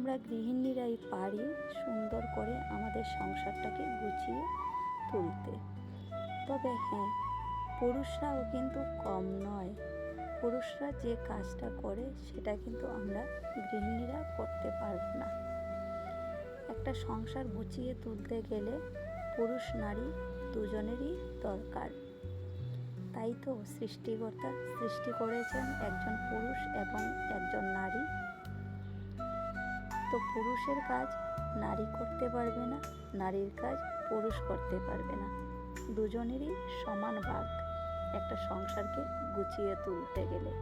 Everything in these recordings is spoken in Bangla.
আমরা গৃহিণীরাই পারি সুন্দর করে আমাদের সংসারটাকে গুছিয়ে তুলতে। তবে হ্যাঁ পুরুষরাও কিন্তু কম নয়। পুরুষরা যে কাজটা করে, সেটা কিন্তু আমরা গৃহিণীরা করতে পারব না। একটা সংসার গুছিয়ে তুলতে গেলে পুরুষ নারী দুজনেরই দরকার। তাই তো সৃষ্টিকর্তা সৃষ্টি করেছেন একজন পুরুষ এবং একজন নারী। তো পুরুষের কাজ নারী করতে পারবে না, নারীর কাজ পুরুষ করতে পারবে না। দুজনেরই সমান ভাগ, একটা সংসারকে গুছিয়ে তুলতে গেলে।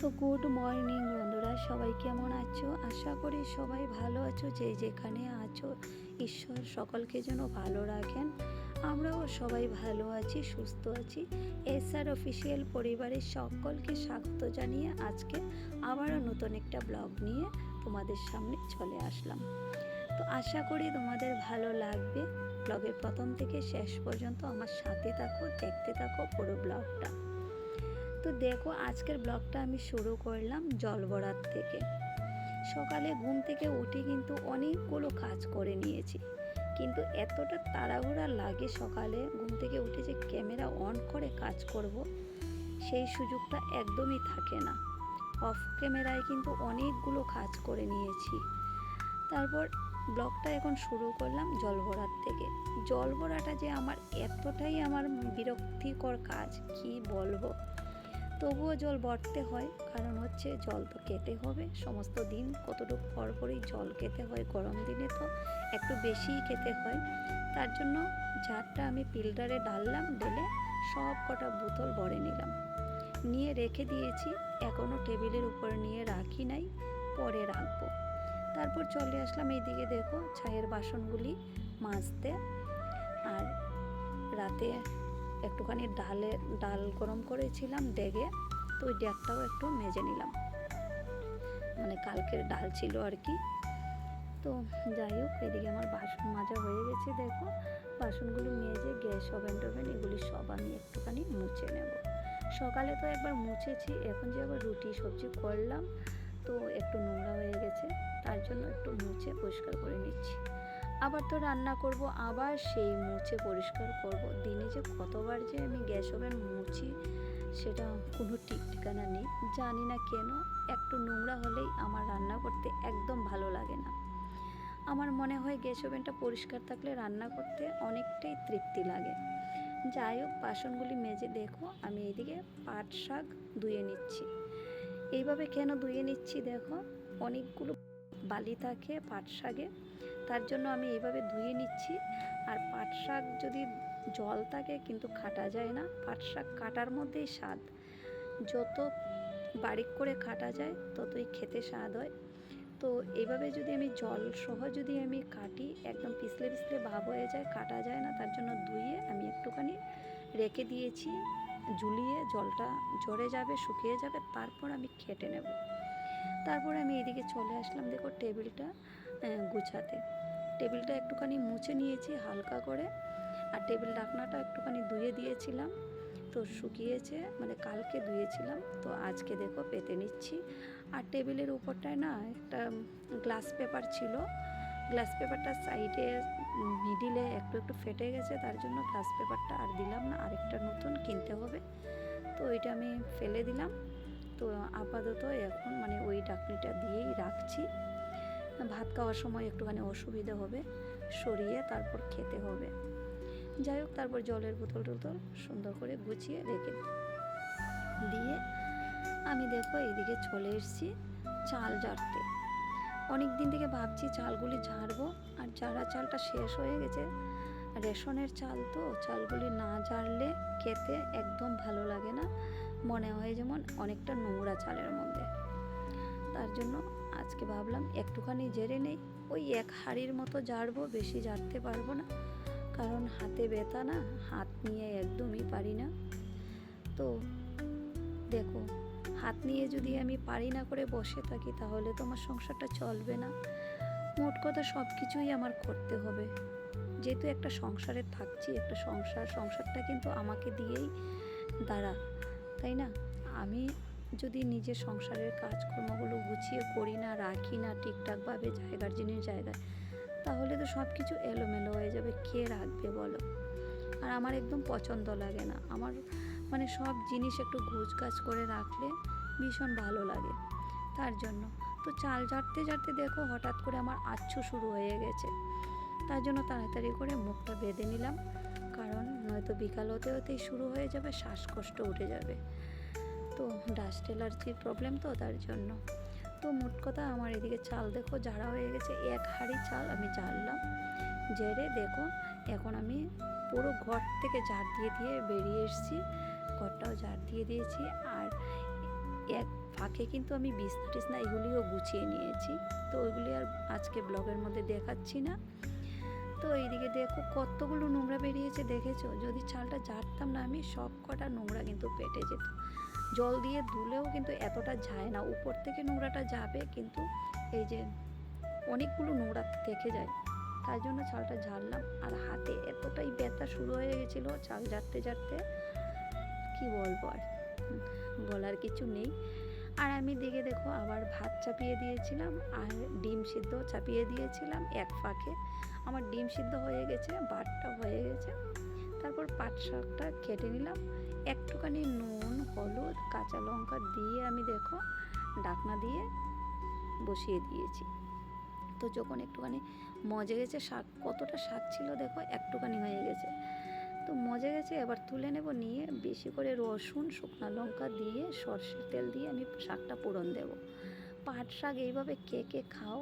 তো গুড মর্নিং বন্ধুরা, সবাই কেমন আছো? আশা করি সবাই ভালো আছো, যে যেখানে আছো, ঈশ্বর সকলকে যেন ভালো রাখেন। আমরাও সবাই ভালো আছি, সুস্থ আছি। এসআর অফিসিয়াল পরিবারের সকলকে স্বাগত জানিয়ে আজকে আবারও নতুন একটা ব্লগ নিয়ে তোমাদের সামনে চলে আসলাম। তো আশা করি তোমাদের ভালো লাগবে। ব্লগের প্রথম থেকে শেষ পর্যন্ত আমার সাথে থাকো, দেখতে থাকো পুরো ব্লগটা। তো দেখো, আজকের ব্লগটা আমি শুরু করলাম জল ভরার থেকে। সকালে ঘুম থেকে উঠে কিন্তু অনেকগুলো কাজ করে নিয়েছি। কিন্তু এতটা তাড়াহুড়া লাগে সকালে ঘুম থেকে উঠে যে ক্যামেরা অন করে কাজ করব, সেই সুযোগটা একদমই থাকে না। অফ ক্যামেরায় কিন্তু অনেকগুলো কাজ করে নিয়েছি। তারপর ব্লগটা এখন শুরু করলাম জল ভরার থেকে। জল ভরাটা যে আমার এতটাই আমার বিরক্তিকর কাজ, কি বলব? তবুও জল ভরতে হয়, কারণ হচ্ছে জল তো খেতে হবে। সমস্ত দিন কতটুকু পর পরই জল খেতে হয়, গরম দিনে তো একটু বেশিই খেতে হয়। তার জন্য ঝাড়টা আমি ফিল্টারে ডাললাম, ঢেলে সব কটা বোতল ভরে নিলাম। নিয়ে রেখে দিয়েছি। এখনও টেবিলের উপর নিয়ে রাখি নাই, পরে রাখব। তারপর চলে আসলাম এইদিকে দেখো, ছায়ের বাসনগুলি মাজতে। আর রাতে একটুখানি ডালে, ডাল গরম করেছিলাম ডেগে, তো ওই ডেকটাও একটু মেজে নিলাম। মানে কালকের ডাল ছিল আর কি। তো যাই হোক, এদিকে আমার বাসন মাজা হয়ে গেছে, দেখো। বাসনগুলো মেজে গ্যাস ওভেন টোভেন এগুলি সব আমি একটুখানি মুছে নেব। সকালে তো একবার মুছেছি, এখন যে আবার রুটি, সবজি করলাম, তো একটু নোংরা হয়ে গেছে, তার জন্য একটু মুছে পরিষ্কার করে নিচ্ছি। আবার তো রান্না করব, আবার সেই মুছে পরিষ্কার করব। দিনে যে কতবার যে আমি গ্যাস ওভেন মুছি, সেটা কোনো ঠিক ঠিকানা নেই। জানি না কেন, একটু নোংরা হলেই আমার রান্না করতে একদম ভালো লাগে না। আমার মনে হয় গ্যাস ওভেনটা পরিষ্কার থাকলে রান্না করতে অনেকটাই তৃপ্তি লাগে। যাই হোক, বাসনগুলি মেজে দেখো, আমি এইদিকে পাট শাক ধুয়ে নিচ্ছি। এইভাবে কেন ধুয়ে নিচ্ছি দেখো, অনেকগুলো বালি থাকে পাট শাকে, তার জন্য আমি এইভাবে ধুয়ে নিচ্ছি। আর পাট শাক যদি জল থাকে কিন্তু কাটা যায় না, পাট শাক কাটার মধ্যেই স্বাদ। যত বারিক করে কাটা যায়, ততই খেতে স্বাদ হয়। তো এইভাবে যদি আমি জল সহ যদি আমি কাটি, একদম পিছলে পিছলে ভাব হয়ে যায়, কাটা যায় না, তার জন্য ধুয়ে আমি একটুখানি রেখে দিয়েছি, ঝুলিয়ে জলটা ঝরে যাবে, শুকিয়ে যাবে, তারপর আমি খেটে নেব। তারপরে আমি এদিকে চলে আসলাম, দেখো টেবিলটা গুছাতে। টেবিলটা একটুখানি মুছে নিয়েছি হালকা করে, আর টেবিল ঢাকনাটা একটুখানি ধুয়ে দিয়েছিলাম। তো শুকিয়েছে মানে কালকে ধুয়েছিলাম। তো আজকে দেখো পেতে নিচ্ছি। আর টেবিলের উপরটায় না একটা গ্লাস পেপার ছিল। গ্লাস পেপারটা সাইডে মিডিলে একটু একটু ফেটে গেছে, তার জন্য গ্লাস পেপারটা আর দিলাম না, আরেকটা নতুন কিনতে হবে। তো ওইটা আমি ফেলে দিলাম। তো আপাতত এখন মানে ওই ডাকনিটা দিয়েই রাখছি। ভাত খাওয়ার সময় একটুখানি অসুবিধা হবে, সরিয়ে তারপর খেতে হবে। যাই হোক, তারপর জলের বোতল টোতল সুন্দর করে গুছিয়ে রেখে দিয়ে আমি দেখো এইদিকে চলে এসেছি চাল ঝাড়তে অনেক দিন থেকে ভাবছি চালগুলি ঝাড়বো, আর ঝাড়া চালটা শেষ হয়ে গেছে, রেশনের চাল তো, চালগুলি না ঝাড়লে খেতে একদম ভালো লাগে না। মনে হয় যেমন অনেকটা নোংরা চালের মধ্যে। তার জন্য আজকে ভাবলাম একটুখানি জেরে নেই। ওই এক হাড়ির মতো ঝাড়বো, বেশি ঝাড়তে পারব না। কারণ হাতে ব্যথা না, হাত নিয়ে একদমই পারি না। তো দেখো, হাত নিয়ে যদি আমি পারি না করে বসে থাকি, তাহলে তো আমার সংসারটা চলবে না। মোট কথা সব কিছুই আমার করতে হবে। যেহেতু একটা সংসারে থাকছি, একটা সংসার, সংসারটা কিন্তু আমাকে দিয়েই দাঁড়া, তাই না? আমি যদি নিজের সংসারের কাজকর্মগুলো গুছিয়ে করি না, রাখি না ঠিকঠাকভাবে, জায়গার জিনিস জায়গায় তাহলে তো সব কিছু এলোমেলো হয়ে যাবে। কে রাখবে বলো? আর আমার একদম পছন্দ লাগে না। আমার মানে সব জিনিস একটু গুছগাছ করে রাখলে ভীষণ ভালো লাগে। তার জন্য। তো চাল ঝাড়তে ঝাড়তে দেখো হঠাৎ করে আমার আচ্ছু শুরু হয়ে গেছে। তার জন্য তাড়াতাড়ি করে মুখটা বেঁধে নিলাম। কারণ নয়তো বিকাল হতে হতেই শুরু হয়ে যাবে, শ্বাসকষ্ট উঠে যাবে। তো ডাস্ট অ্যালার্জির প্রবলেম তো তার জন্য। তো মোট কথা, আমার এদিকে চাল দেখো, ঝাড়া হয়ে গেছে। এক হাঁড়ি চাল আমি ঝাড়লাম, ঝেড়ে দেখো, এখন আমি পুরো ঘর থেকে ঝাড় দিয়ে দিয়ে বেরিয়ে এসেছি, ঘরটাও ঝাড় দিয়ে দিয়েছি, আর এক ফাঁকে কিন্তু আমি বিছনা টিছনা এগুলিও গুছিয়ে নিয়েছি। তো ওইগুলি আর আজকে ব্লগের মধ্যে দেখাচ্ছি না। তো এইদিকে দেখো, কতগুলো নোংরা বেরিয়েছে, দেখেছ? যদি চালটা ঝাড়তাম না আমি সব কটা নোংরা কিন্তু পেটে যেত। জল দিয়ে ধুলেও কিন্তু এতটা যায় না। উপর থেকে নোংরাটা যাবে কিন্তু এই যে অনেকগুলো নোংরা থেকে যায়। তাই জন্য চালটা ঝাড়লাম আর হাতে এতটাই ব্যথা শুরু হয়ে গেছিল চাল ঝাড়তে ঝাড়তে, কি বলব আর? বলার কিছু নেই। আর আমি দিকে দেখো আবার ভাত চাপিয়ে দিয়েছিলাম আর ডিম সিদ্ধ চাপিয়ে দিয়েছিলাম এক ফাঁকে। আমার ডিম সিদ্ধ হয়ে গেছে ভাতটা হয়ে গেছে। তারপর পাট শাকটা কেটে নিলাম। একটুখানি নুন, হলুদ, কাঁচা লঙ্কা দিয়ে আমি দেখো ডাকনা দিয়ে বসিয়ে দিয়েছি। তো যখন একটুখানি মজে গেছে শাক কতটা শাক ছিল দেখো, একটুখানি হয়ে গেছে। তো মজে গেছে, এবার তুলে নেব নিয়ে বেশি করে রসুন, শুকনো লঙ্কা দিয়ে সর্ষের তেল দিয়ে আমি শাকটা পূরণ দেব। পাট শাক এইভাবে কে কে খাও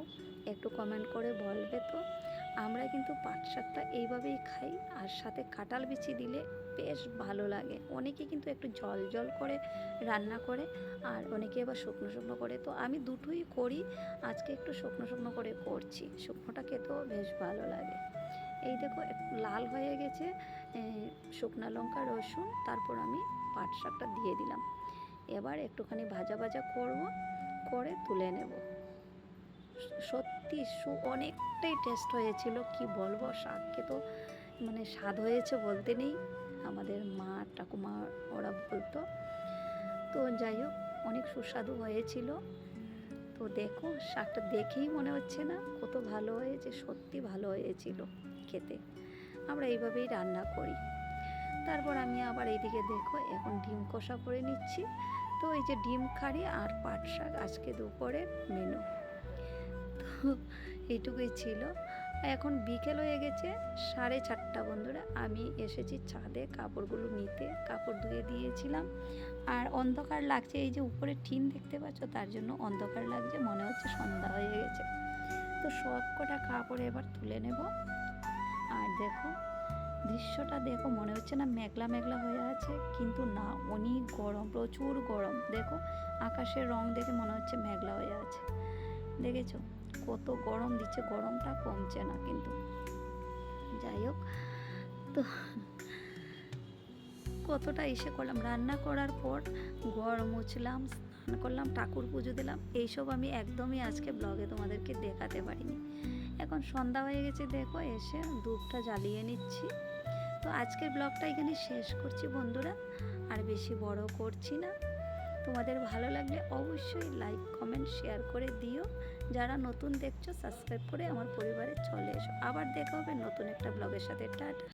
একটু কমেন্ট করে বলবে তো। আমরা কিন্তু পাট শাকটা এইভাবেই খাই, আর সাথে কাঁঠাল বিচি দিলে বেশ ভালো লাগে। অনেকে কিন্তু একটু জল জল করে রান্না করে, আর অনেকে আবার শুকনো শুকনো করে। তো আমি দুটোই করি, আজকে একটু শুকনো শুকনো করে করছি। শুকনোটা খেতেও বেশ ভালো লাগে। এই দেখো লাল হয়ে গেছে শুকনা লঙ্কা, রসুন, তারপর আমি পাট শাকটা দিয়ে দিলাম। এবার একটুখানি ভাজা ভাজা করব, করে তুলে নেব। সত্যি সু অনেকটাই টেস্ট হয়েছিল, কি বলব? শাককে তো মানে স্বাদ হয়েছে বলতে নেই। আমাদের মা ঠাকুমা ওরা বলতো। তো যাই হোক, অনেক সুস্বাদু হয়েছিল। তো দেখো, শাকটা দেখেই মনে হচ্ছে না কত ভালো হয়েছে, সত্যি ভালো হয়েছিল খেতে। আমরা এইভাবেই রান্না করি। তারপর আমি আবার এইদিকে দেখো, এখন ডিম কষা করে নিচ্ছি। তো এই যে ডিম কারি আর পাট শাক, আজকে দুপুরের মেনু তো এইটুকুই ছিল। এখন বিকেল হয়ে গেছে সাড়ে চারটা বন্ধুরা। আমি এসেছি ছাদে কাপড়গুলো নিতে, কাপড় ধুয়ে দিয়েছিলাম। আর অন্ধকার লাগছে, এই যে উপরে টিন দেখতে পাচ্ছ, তার জন্য অন্ধকার লাগছে, মনে হচ্ছে সন্ধ্যা হয়ে গেছে। তো সব কটা কাপড় এবার তুলে নেব। আর দেখো, দৃশ্যটা দেখো, মনে হচ্ছে না মেঘলা মেঘলা হয়ে আছে, কিন্তু না অনেক গরম, প্রচুর গরম। দেখো, আকাশের রং দেখে মনে হচ্ছে মেঘলা হয়ে আছে। দেখেছ? কত গরম দিচ্ছে, গরমটা কমছে না কিন্তু। যাই হোক, তো কতটা এসে করলাম, রান্না করার পর ঘর মুছলাম, স্নান করলাম, ঠাকুর পুজো দিলাম, এইসব আমি একদমই আজকে ব্লগে তোমাদেরকে দেখাতে পারিনি। এখন সন্ধ্যা হয়ে গেছে, দেখো এসে ধূপটা জ্বালিয়ে নিচ্ছি। তো আজকের ব্লগটা এখানে শেষ করছি বন্ধুরা, আর বেশি বড় করছি না। তোমাদের ভালো লাগলে অবশ্যই লাইক কমেন্ট শেয়ার করে দিও। যারা নতুন দেখছ সাবস্ক্রাইব করে আমার পরিবারে চলে এসো। আবার দেখা হবে নতুন একটা ব্লগের সাথে। টাটা।